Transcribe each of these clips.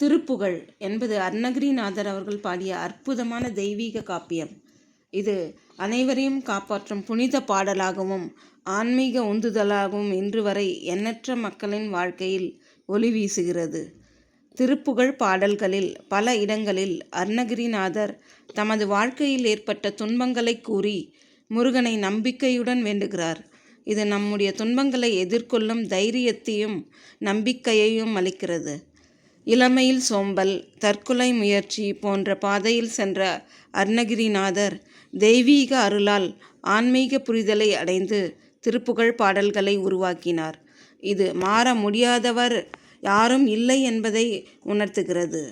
திருப்புகழ் என்பது அருணகிரிநாதர் அவர்கள் பாடிய அற்புதமான தெய்வீக காப்பியம். இது அனைவரையும் காப்பாற்றும் புனித பாடலாகவும் ஆன்மீக உந்துதலாகவும் இன்று வரை எண்ணற்ற மக்களின் வாழ்க்கையில் ஒளி வீசுகிறது. திருப்புகழ் பாடல்களில் பல இடங்களில் அருணகிரிநாதர் தமது வாழ்க்கையில் ஏற்பட்ட துன்பங்களை கூறி முருகனை நம்பிக்கையுடன் வேண்டுகிறார். இது நம்முடைய துன்பங்களை எதிர்கொள்ளும் தைரியத்தையும் நம்பிக்கையையும் அளிக்கிறது. இளமையில் சோம்பல் தற்கொலை முயற்சி போன்ற பாதையில் சென்ற அருணகிரிநாதர் தெய்வீக அருளால் ஆன்மீக புரிதலை அடைந்து திருப்புகழ் பாடல்களை உருவாக்கினார். இது மாற முடியாதவர் யாரும் இல்லை என்பதை உணர்த்துகிறது.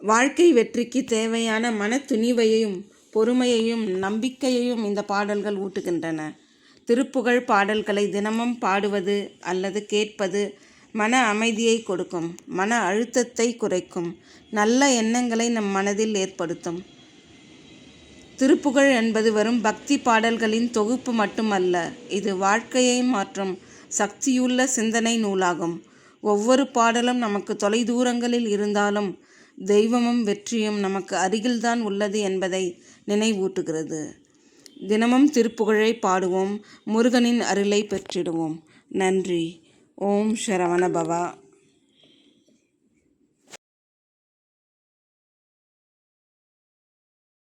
வாழ்க்கை வெற்றிக்கு தேவையான மன துணிவையும் பொறுமையையும் நம்பிக்கையையும் இந்த பாடல்கள் ஊட்டுகின்றன. திருப்புகழ் பாடல்களை தினமும் பாடுவது அல்லது கேட்பது மன அமைதியை கொடுக்கும் மன அழுத்தத்தை குறைக்கும் நல்ல எண்ணங்களை நம் மனதில் ஏற்படுத்தும். திருப்புகழ் என்பது வெறும் பக்தி பாடல்களின் தொகுப்பு மட்டுமல்ல இது வாழ்க்கையை மாற்றும் சக்தியுள்ள சிந்தனை நூலாகும். ஒவ்வொரு பாடலும் நமக்கு தொலைதூரங்களில் இருந்தாலும் தெய்வமும் வெற்றியும் நமக்கு அருகில்தான் உள்ளது என்பதை நினைவூட்டுகிறது. தினமும் திருப்புகழை பாடுவோம் முருகனின் அருளை பெற்றிடுவோம். நன்றி. ஓம் சரவண பவா.